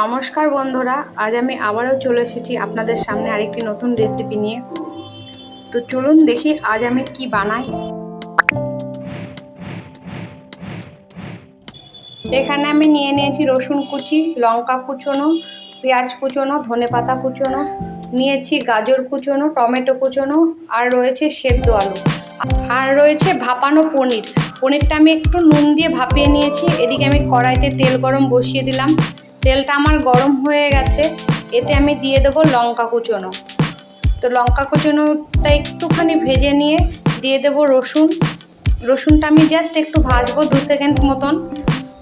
নমস্কার বন্ধুরা, আজ আমি আবারও চলে এসেছি আপনাদের সামনে আরেকটি নতুন রেসিপি নিয়ে। তো চলুন দেখি আজ আমি কি বানাই। এখানে আমি নিয়ে নিয়েছি রসুন কুচি, লঙ্কা কুচোনো, পেঁয়াজ কুচোনো, ধনে পাতা কুচোনো, নিয়েছি গাজর কুচোনো, টমেটো কুচোনো, আর রয়েছে সেদ্ধ আলু। আর রয়েছে ভাপানো পনির। পনিরটা আমি একটু নুন দিয়ে ভাপিয়ে নিয়েছি, এদিকে আমি কড়াইতে তেল গরম বসিয়ে দিলাম। তেলটা আমার গরম হয়ে গেছে, এতে আমি দিয়ে দেবো লঙ্কা কুচোনো। তো লঙ্কা কুচনোটা একটুখানি ভেজে নিয়ে দিয়ে দেবো রসুন। রসুনটা আমি জাস্ট একটু ভাজবো দু সেকেন্ড মতন।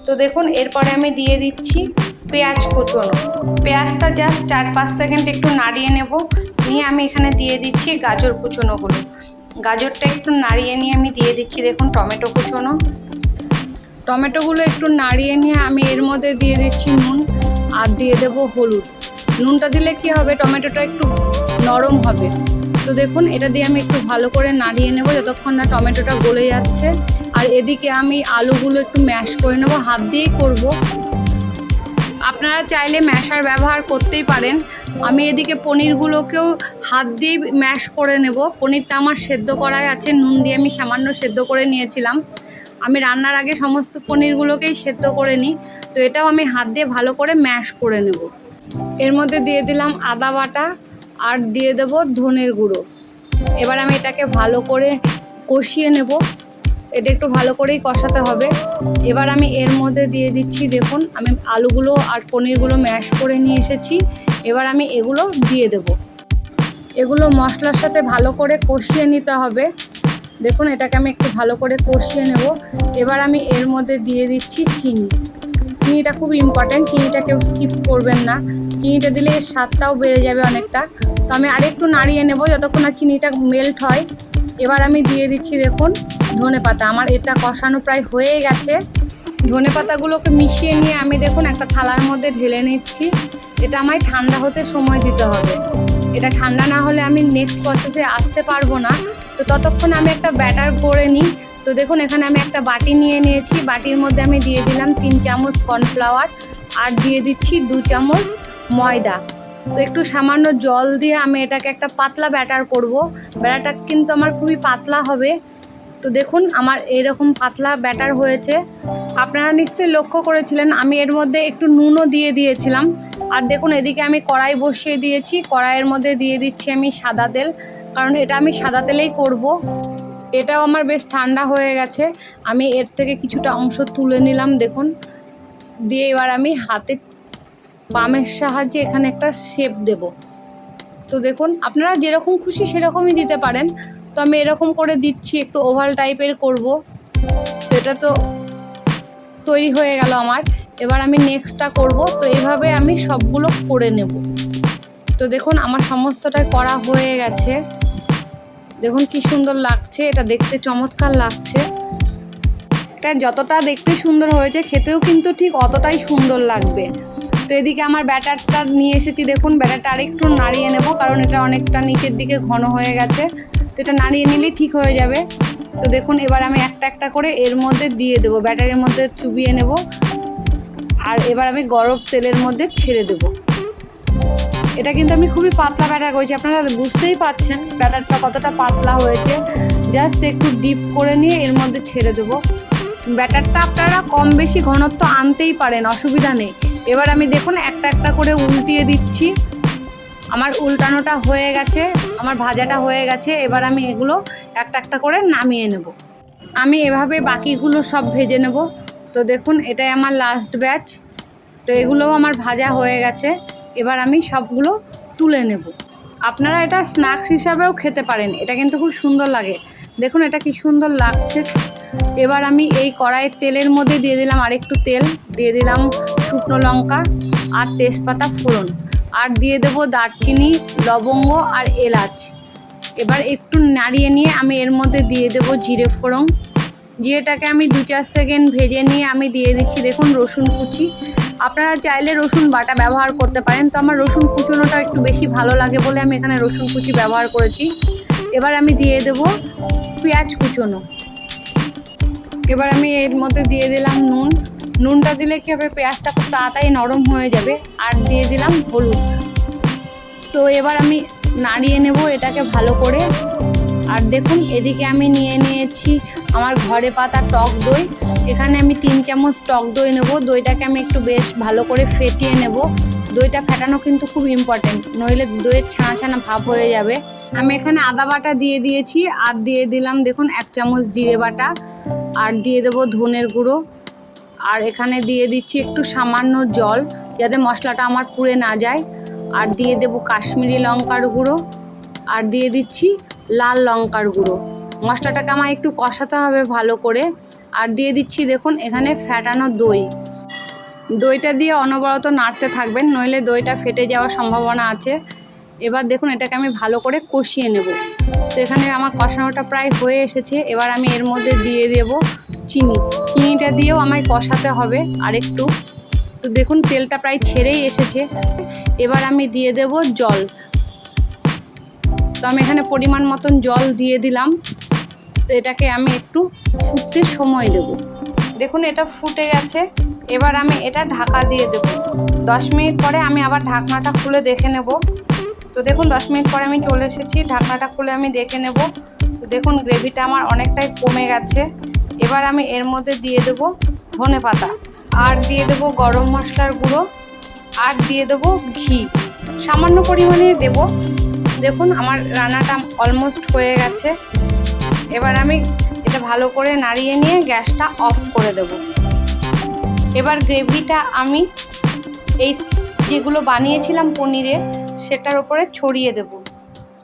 তো দেখুন, এরপরে আমি দিয়ে দিচ্ছি পেঁয়াজ কুচোনো। পেঁয়াজটা জাস্ট চার পাঁচ সেকেন্ড একটু নাড়িয়ে নেব। নিয়ে আমি এখানে দিয়ে দিচ্ছি গাজর কুচোনোগুলো। গাজরটা একটু নাড়িয়ে নিয়ে আমি দিয়ে দিচ্ছি, দেখুন, টমেটো কুচোনো। টমেটোগুলো একটু নাড়িয়ে নিয়ে আমি এর মধ্যে দিয়ে দিচ্ছি নুন আর দিয়ে দেব হলুদ। নুনটা দিলে কি হবে? টমেটোটা একটু নরম হবে। তো দেখুন, এটা দিয়ে আমি একটু ভালো করে নাড়িয়ে নেব যতক্ষণ না টমেটোটা গলে যাচ্ছে। আর এদিকে আমি আলুগুলো একটু ম্যাশ করে নেব। হাত দিয়েই করব। আপনারা চাইলে ম্যাশার ব্যবহার করতেই পারেন। আমি এদিকে পনিরগুলোকেও হাত দিয়ে ম্যাশ করে নেব। পনিরটা আমার সেদ্ধ করাই আছে। নুন দিয়ে আমি সামান্য সেদ্ধ করে নিয়েছিলাম। আমি রান্নার আগে সমস্ত পনিরগুলোকেই সেদ্ধ করে নিই। তো এটাও আমি হাত দিয়ে ভালো করে ম্যাশ করে নেব। এর মধ্যে দিয়ে দিলাম আদা বাটা আর দিয়ে দেব ধনের গুঁড়ো। এবার আমি এটাকে ভালো করে কষিয়ে নেব। এটা একটু ভালো করেই কষাতে হবে। এবার আমি এর মধ্যে দিয়ে দিচ্ছি, দেখুন, আমি আলুগুলো আর পনিরগুলো ম্যাশ করে নিয়ে এসেছি। এবার আমি এগুলো দিয়ে দেব। এগুলো মশলার সাথে ভালো করে কষিয়ে নিতে হবে। দেখুন, এটাকে আমি একটু ভালো করে কষিয়ে নেব। এবার আমি এর মধ্যে দিয়ে দিচ্ছি চিনি। চিনিটা খুব ইম্পর্ট্যান্ট চিনিটা কেউ স্কিপ করবেন না। চিনিটা দিলে এর স্বাদটাও বেড়ে যাবে অনেকটা। তো আমি আরেকটু নাড়িয়ে নেব যতক্ষণ আর চিনিটা মেল্ট হয়। এবার আমি দিয়ে দিচ্ছি দেখুন, ধনে পাতা। আমার এটা কষানো প্রায় হয়ে গেছে। ধনে পাতাগুলোকে মিশিয়ে নিয়ে আমি দেখুন একটা থালার মধ্যে ঢেলে নিচ্ছি। এটা আমায় ঠান্ডা হতে সময় দিতে হবে। এটা ঠান্ডা না হলে আমি নেক্সট প্রসেসে আসতে পারব না। তো ততক্ষণ আমি একটা ব্যাটার করে নিই। তো দেখুন, এখানে আমি একটা বাটি নিয়ে নিয়েছি। বাটির মধ্যে আমি দিয়ে দিলাম তিন চামচ কর্নফ্লাওয়ার আর দিয়ে দিচ্ছি দু চামচ ময়দা। তো একটু সামান্য জল দিয়ে আমি এটাকে একটা পাতলা ব্যাটার করব। ব্যাটারটা কিন্তু আমার খুবই পাতলা হবে। তো দেখুন, আমার এরকম পাতলা ব্যাটার হয়েছে। আপনারা নিশ্চয়ই লক্ষ্য করেছিলেন, আমি এর মধ্যে একটু নুনও দিয়ে দিয়েছিলাম। আর দেখুন, এদিকে আমি কড়াই বসিয়ে দিয়েছি। কড়াইয়ের মধ্যে দিয়ে দিচ্ছি আমি সাদা তেল, কারণ এটা আমি সাদা তেলেই করব। এটাও আমার বেশ ঠান্ডা হয়ে গেছে। আমি এর থেকে কিছুটা অংশ তুলে নিলাম, দেখুন। দিয়ে এবার আমি হাতে বামের সাহায্যে এখানে একটা শেপ দেব। তো দেখুন, আপনারা যেরকম খুশি সেরকমই দিতে পারেন। তো আমি এরকম করে দিচ্ছি, একটু ওভাল টাইপের করব। এটা তো তৈরি হয়ে গেল আমার। এবার আমি নেক্সটটা করব। তো এইভাবে আমি সবগুলো করে নেব। তো দেখুন, আমার সমস্তটাই করা হয়ে গেছে। দেখুন কি সুন্দর লাগছে। এটা দেখতে চমৎকার লাগছে। এটা যতটা দেখতে সুন্দর হয়েছে, খেতেও কিন্তু ঠিক অতটাই সুন্দর লাগবে। তো এদিকে আমার ব্যাটারটা নিয়ে এসেছি। দেখুন, ব্যাটারটা আরেকটু নাড়িয়ে নেব, কারণ এটা অনেকটা নিচের দিকে ঘন হয়ে গেছে। তো এটা নাড়িয়ে নিলেই ঠিক হয়ে যাবে। তো দেখুন, এবার আমি একটা একটা করে এর মধ্যে দিয়ে দেবো। ব্যাটারের মধ্যে চুবিয়ে নেব। আর এবার আমি গরম তেলের মধ্যে ছেড়ে দেবো। এটা কিন্তু আমি খুবই পাতলা ব্যাটার করেছি। আপনারা বুঝতেই পারছেন ব্যাটারটা কতটা পাতলা হয়েছে। জাস্ট একটু ডিপ করে নিয়ে এর মধ্যে ছেড়ে দেবো। ব্যাটারটা আপনারা কম বেশি ঘনত্ব আনতেই পারেন, অসুবিধা নেই। এবার আমি দেখুন একটা একটা করে উল্টিয়ে দিচ্ছি। আমার উল্টানোটা হয়ে গেছে, আমার ভাজাটা হয়ে গেছে। এবার আমি এগুলো একটা একটা করে নামিয়ে নেব। আমি এভাবে বাকিগুলো সব ভেজে নেব। তো দেখুন, এটাই আমার লাস্ট ব্যাচ তো এগুলোও আমার ভাজা হয়ে গেছে। এবার আমি সবগুলো তুলে নেব। আপনারা এটা স্ন্যাক্স হিসাবেও খেতে পারেন। এটা কিন্তু খুব সুন্দর লাগে। দেখুন, এটা কি সুন্দর লাগছে। এবার আমি এই কড়াইয়ের তেলের মধ্যে দিয়ে দিলাম আরেকটু তেল। দিয়ে দিলাম শুকনো লঙ্কা আর তেজপাতা ফোড়ন। আর দিয়ে দেব দারচিনি, লবঙ্গ আর এলাচ। এবার একটু নাড়িয়ে নিয়ে আমি এর মধ্যে দিয়ে দেব জিরে ফোড়ন। জিরেটাকে আমি দু চার সেকেন্ড ভেজে নিয়ে আমি দিয়ে দিচ্ছি, দেখুন রসুন কুচি। আপনারা চাইলে রসুন বাটা ব্যবহার করতে পারেন, তো আমার রসুন কুচোনোটা একটু বেশি ভালো লাগে বলে আমি এখানে রসুন কুচি ব্যবহার করেছি। এবার আমি দিয়ে দেব পেঁয়াজ কুচোনো। এবার আমি এর মধ্যে দিয়ে দিলাম নুন। নুনটা দিলে কী হবে, পেঁয়াজটা খুব তাড়াতাড়ি নরম হয়ে যাবে, আর দিয়ে দিলাম হলুদ। তো এবার আমি নাড়িয়ে নেব এটাকে ভালো করে। আর দেখুন, এদিকে আমি নিয়ে নিয়েছি আমার ঘরে পাতা টক দই। এখানে আমি তিন চামচ টক দই নেব। দইটাকে আমি একটু বেশ ভালো করে ফেটিয়ে নেব। দইটা ফেটানো কিন্তু খুব ইম্পর্টেন্ট নইলে দইয়ের ছানা ছানা ভাব হয়ে যাবে। আমি এখানে আদা বাটা দিয়ে দিয়েছি, আর দিয়ে দিলাম দেখুন এক চামচ জিরে বাটা, আর দিয়ে দেবো ধনের গুঁড়ো। আর এখানে দিয়ে দিচ্ছি একটু সামান্য জল, যাতে মশলাটা আমার পুড়ে না যায়। আর দিয়ে দেবো কাশ্মীরি লঙ্কার গুঁড়ো, আর দিয়ে দিচ্ছি লাল লঙ্কার গুঁড়ো। মশলাটাকে আমার একটু কষাতে হবে ভালো করে। আর দিয়ে দিচ্ছি দেখুন, এখানে ফ্যাটানো দই। দইটা দিয়ে অনবরত নাড়তে থাকবেন, নইলে দইটা ফেটে যাওয়ার সম্ভাবনা আছে। এবার দেখুন, এটাকে আমি ভালো করে কষিয়ে নেব। তো এখানে আমার কষানোটা প্রায় হয়ে এসেছে। এবার আমি এর মধ্যে দিয়ে দেব চিনি। চিনিটা দিয়েও আমায় কষাতে হবে আর একটু তো দেখুন, তেলটা প্রায় ছেড়েই এসেছে। এবার আমি দিয়ে দেব জল। তো আমি এখানে পরিমাণ মতন জল দিয়ে দিলাম। এটাকে আমি একটু ফুটতে সময় দেব। দেখুন, এটা ফুটে গেছে। এবার আমি এটা ঢাকা দিয়ে দেব। দশ মিনিট পরে আমি আবার ঢাকনাটা খুলে দেখে নেব। তো দেখুন, দশ মিনিট পরে আমি চলে এসেছি। ঢাকনাটা খুলে আমি দেখে নেব। তো দেখুন, গ্রেভিটা আমার অনেকটাই কমে গেছে। এবার আমি এর মধ্যে দিয়ে দেব ধনে পাতা। আর দিয়ে দেব গরম মশলার গুঁড়ো। আর দিয়ে দেব ঘি। সামান্য পরিমাণে দেব। দেখুন, আমার রান্নাটা অলমোস্ট হয়ে গেছে। এবার আমি এটা ভালো করে নাড়িয়ে নিয়ে গ্যাসটা অফ করে দেব। এবার গ্রেভিটা আমি এই যেগুলো বানিয়েছিলাম পনিরে, সেটার ওপরে ছড়িয়ে দেব।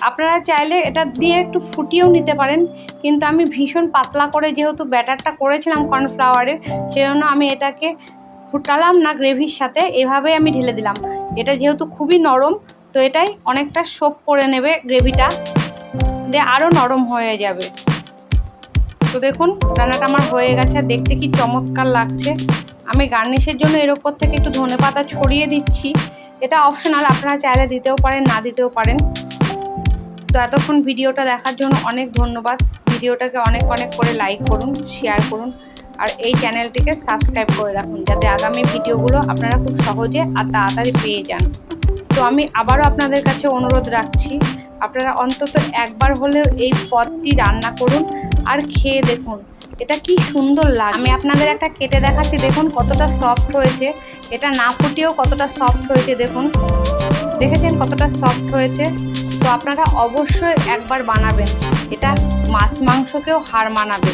আপনারা চাইলে এটা দিয়ে একটু ফুটিয়েও নিতে পারেন, কিন্তু আমি ভীষণ পাতলা করে যেহেতু ব্যাটারটা করেছিলাম কর্নফ্লাওয়ারের সেজন্য আমি এটাকে ফুটালাম না গ্রেভির সাথে, এভাবেই আমি ঢেলে দিলাম। এটা যেহেতু খুবই নরম, তো এটাই অনেকটা সোপ করে নেবে গ্রেভিটা, দিয়ে আরও নরম হয়ে যাবে। তো দেখুন, রান্নাটা আমার হয়ে গেছে। দেখতে কি চমৎকার লাগছে। আমি গার্নিশের জন্য এর ওপর থেকে একটু ধনে পাতা ছড়িয়ে দিচ্ছি। এটা অপশনাল আপনারা চাইলে দিতেও পারেন, না দিতেও পারেন। তো এতক্ষণ ভিডিওটা দেখার জন্য অনেক ধন্যবাদ। ভিডিওটাকে অনেক অনেক করে লাইক করুন শেয়ার করুন। আর এই চ্যানেলটিকে সাবস্ক্রাইব করে রাখুন, যাতে আগামী ভিডিওগুলো আপনারা খুব সহজে আর তাড়াতাড়ি পেয়ে যান। তো আমি আবারও আপনাদের কাছে অনুরোধ রাখছি, আপনারা অন্তত একবার হলেও এই পদটি রান্না করুন। আর খেয়ে দেখুন, এটা কি সুন্দর লাগে। আমি আপনাদের একটা কেটে দেখাচ্ছি, দেখুন কতটা সফট হয়েছে। এটা না ফুটিয়েও কতটা সফট হয়েছে, দেখুন। দেখেছেন কতটা সফট হয়েছে? তো আপনারা অবশ্যই একবার বানাবেন। এটা মাছ মাংসকেও হার মানাবে।